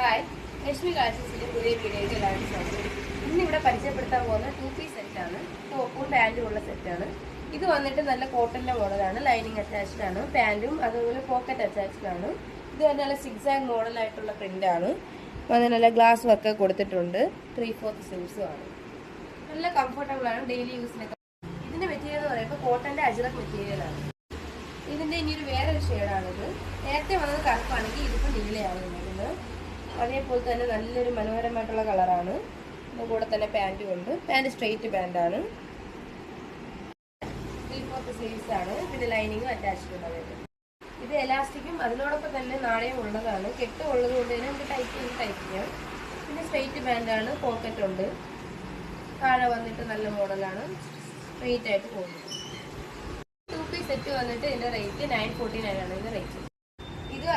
Hi Lakshmi കാഴ്ചസിന്റെ പുതിയ വീഡിയോയ്ക്ക് എല്ലാവരും സ്വാഗതം. ഇന്ന് ഇവിടെ പരിചയപ്പെടുത്താൻ പോകുന്ന ടു പീസ് സെറ്റാണ് ടോപ്പും പാന്റും ഉള്ള സെറ്റാണ് ഇത് വന്നിട്ട് നല്ല കോട്ടന്റെ മോഡലാണ് ലൈനിങ് അറ്റാച്ച്ഡ് ആണ്. പാന്റും അതുപോലെ പോക്കറ്റ് അറ്റാച്ച്ഡ് ആണ്. ഇത് തന്നെ നല്ല സിക്സ് ആൻഡ് മോഡലായിട്ടുള്ള പ്രിന്റ് ആണ്. വന്ന് നല്ല ഗ്ലാസ് വർക്ക് കൊടുത്തിട്ടുണ്ട്. ത്രീ ഫോർത്ത് സ്ലീവ്സും ആണ്. നല്ല കംഫർട്ടബിൾ ആണ്. ഡെയിലി യൂസിനൊക്കെ ഇതിന്റെ മെറ്റീരിയൽ എന്ന് പറയുമ്പോൾ കോട്ടന്റെ അജിറക് മെറ്റീരിയലാണ് ഇതിന്റെ ഇതിന്റെ ഇനി ഒരു വേറൊരു ഷെയ്ഡാണിത് നേരത്തെ വന്നത് കറുപ്പാണെങ്കിൽ ഇതിപ്പോൾ നീലയാണ് വരുന്നത് അതേപോലെ തന്നെ നല്ലൊരു മനോഹരമായിട്ടുള്ള കളറാണ്. കൂടെ തന്നെ പാന്റും ഉണ്ട്. പാന്റ് സ്ട്രെയിറ്റ് പാന്റാണ് ത്രീ സ്ലീവ്സ് ആണ്. പിന്നെ ലൈനിങ്ങും അറ്റാച്ച്ഡ് ഉണ്ട് ഇത് എലാസ്റ്റിക്കും അതിനോടൊപ്പം തന്നെ നാണയം ഉള്ളതാണ്. കെട്ട് ഉള്ളത് കൊണ്ട് തന്നെ നമുക്ക് ടൈപ്പ് ചെയ്ത് ടൈപ്പ് ചെയ്യാം. പിന്നെ സ്ട്രെയിറ്റ് പാന്റാണ് പോക്കറ്റ് ഉണ്ട്. താഴെ വന്നിട്ട് നല്ല മോഡലാണ് സ്ട്രെയിറ്റ് ആയിട്ട് പോകുന്നത്. ടു പീസ് സെറ്റ് വന്നിട്ട് ഇതിന്റെ റേറ്റ് നയൻ ഫോർട്ടി നയൻ ആണ്. ഇതിന്റെ റേറ്റ്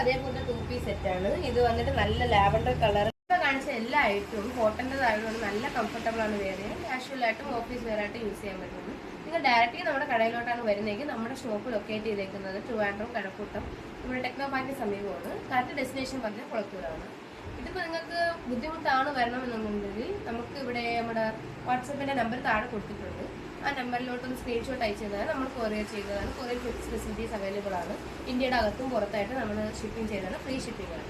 ഇത് അതേപോലത്തെ ടു പീസ് ആണ്. ഇത് വന്നിട്ട് നല്ല ലാവൻഡർ കളർ കാണിച്ച എല്ലാ ഐറ്റവും കോട്ടന്റെതായതുകൊണ്ട് നല്ല കംഫർട്ടബിൾ ആണ് വേറെ കാഷ്വൽ ആയിട്ടും ഓഫീസ് വെയർ ആയിട്ട് യൂസ് ചെയ്യാൻ പറ്റുന്നു നിങ്ങൾ ഡയറക്റ്റ്ലി നമ്മുടെ കടയിലോട്ടാണ് വരുന്നതെങ്കിൽ നമ്മുടെ ഷോപ്പ് ലൊക്കേറ്റ് ചെയ്തേക്കുന്നത് ട്രിവാൻഡ്രം കടക്കൂട്ടം ഇവിടെ ടെക്നോ പാർക്കിന് സമീപമാണ്. കറക്റ്റ് ഡെസ്റ്റിനേഷൻ പറഞ്ഞാൽ കുളത്തൂരാണ്. ഇതിപ്പോൾ നിങ്ങൾക്ക് ബുദ്ധിമുട്ടാണ് വരണമെന്നുണ്ടെങ്കിൽ നമുക്ക് ഇവിടെ നമ്മുടെ വാട്സപ്പിന്റെ നമ്പർ താഴെ കൊടുത്തിട്ടുണ്ട്. ആ നമ്പറിലോട്ട് ഒന്ന് സ്ക്രീൻഷോട്ട് അയച്ചു തന്നാൽ നമ്മൾ കൊറിയർ ചെയ്യുന്നതാണ് കൊറിയർ ഫെസിലിറ്റീസ് അവൈലബിൾ ആണ്. ഇന്ത്യയുടെ അകത്തും പുറത്തായിട്ട് നമ്മൾ ഷിപ്പിംഗ് ചെയ്തതാണ്. ഫ്രീ ഷിപ്പിംഗ് ആണ്.